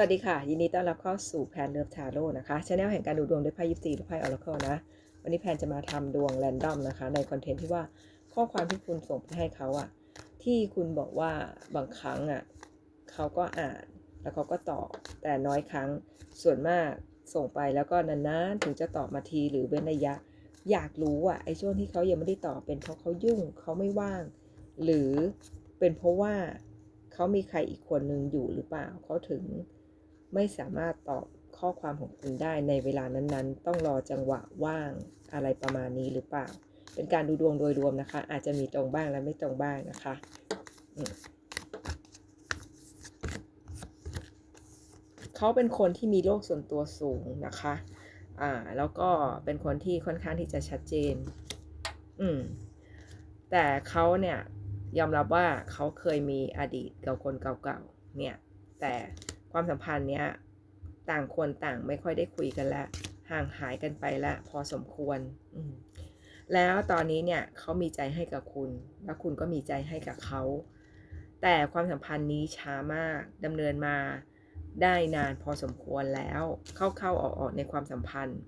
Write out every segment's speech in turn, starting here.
วัสดีค่ะ ยินดีต้อนรับเข้าสู่แพนเลิฟทาโร่นะคะช anel แห่งการดูดวงด้วยไพ่ยิปซีหรือไพ่ออร์เคิลนะ วันนี้แพนจะมาทำดวงแรนดอมนะคะ ในคอนเทนต์ที่ว่าข้อความที่คุณส่งไปให้เขาอะที่คุณบอกว่าบางครั้งอะเขาก็อ่านแล้วเขาก็ตอบแต่น้อยครั้งส่วนมากส่งไปแล้วก็นานๆถึงจะตอบมาทีหรือเว้นระยะ อยากรู้อะไอช่วงที่เขายังไม่ได้ตอบเป็นเพราะเขายุ่งเขาไม่ว่าง หรือเป็นเพราะว่าเขามีใครอีกคนนึงอยู่หรือเปล่าเขาถึง ไม่สามารถตอบข้อความของคุณได้ในเวลานั้นๆ ต้องรอจังหวะว่างอะไรประมาณนี้หรือเปล่า เป็นการดูดวงโดยรวมนะคะ อาจจะมีตรงบ้างและไม่ตรงบ้างนะคะเขาเป็นคนที่มีโลกส่วนตัวสูงนะคะ อ่า แล้วก็เป็นคนที่ค่อนข้างที่จะชัดเจน อืม แต่เขาเนี่ยยอมรับว่าเขาเคยมีอดีตกับคนเก่าๆ เนี่ย แต่ ความสัมพันธ์เนี้ยต่างคนต่างไม่ค่อยได้คุยกันล้วห่างหายกันไปล้วพอสมควร แล้วตอนนี้เนี่ยเขามีใจให้กับคุณ แล้วคุณก็มีใจให้กับเขา แต่ความสัมพันธ์นี้ช้ามากดำเนินมาได้นานพอสมควรแล้ว เข้าๆออกๆในความสัมพันธ์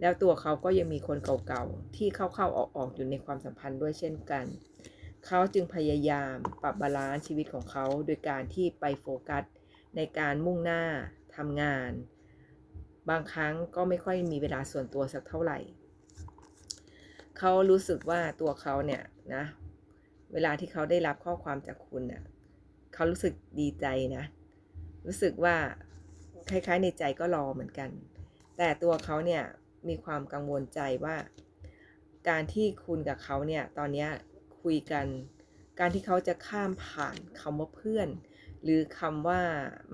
แล้วตัวเขาก็ยังมีคนเก่าๆที่เข้าๆออกๆอยู่ในความสัมพันธ์ด้วยเช่นกัน เขาจึงพยายามปรับบาลานซ์ชีวิตของเขาโดยการที่ไปโฟกัส ในการมุ่งหน้าทำงาน บางครั้งก็ไม่ค่อยมีเวลาส่วนตัวสักเท่าไหร่ เขารู้สึกว่าตัวเขาเนี่ยนะ เวลาที่เขาได้รับข้อความจากคุณเน่ะเขารู้สึกดีใจนะ รู้สึกว่าคล้ายๆในใจก็รอเหมือนกัน แต่ตัวเขาเนี่ยมีความกังวลใจว่า การที่คุณกับเขาเนี่ยตอนนี้คุยกัน การที่เขาจะข้ามผ่านคำว่าเพื่อน หรือคำว่า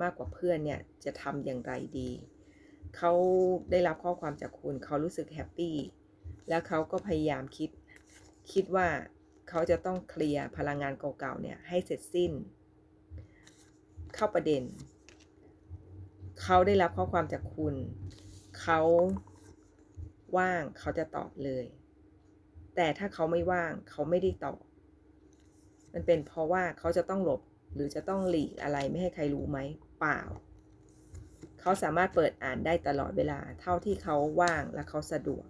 มากกว่าเพื่อนเนี่ยจะทำอย่างไรดี เขาได้รับข้อความจากคุณ เขารู้สึกแฮปปี้ แล้วเขาก็พยายามคิด คิดว่าเขาจะต้องเคลียร์พลังงานเก่าๆเนี่ยให้เสร็จสิ้น เข้าประเด็น เขาได้รับข้อความจากคุณ เขาว่างเขาจะตอบเลย แต่ถ้าเขาไม่ว่างเขาไม่ได้ตอบ มันเป็นเพราะว่าเขาจะต้องหลบ หรือจะต้องหลีกอะไรไม่ให้ใครรู้ไหมเปล่า เขาสามารถเปิดอ่านได้ตลอดเวลาเท่าที่เขาว่างและเขาสะดวก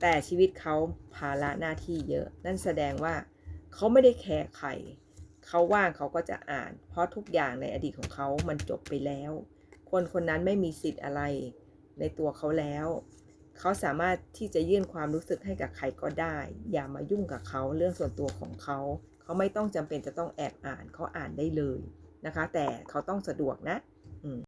แต่ชีวิตเขาภาระหน้าที่เยอะ นั่นแสดงว่าเขาไม่ได้แคร์ใครเขาว่างเขาก็จะอ่าน เพราะทุกอย่างในอดีตของเขามันจบไปแล้ว คนคนนั้นไม่มีสิทธิ์อะไรในตัวเขาแล้ว เขาสามารถที่จะยื่นความรู้สึกให้กับใครก็ได้ อย่ามายุ่งกับเขาเรื่องส่วนตัวของเขา เขาไม่ต้องจำเป็นจะต้องแอบอ่านเขาอ่านได้เลยนะคะ แต่เขาต้องสะดวกนะอืม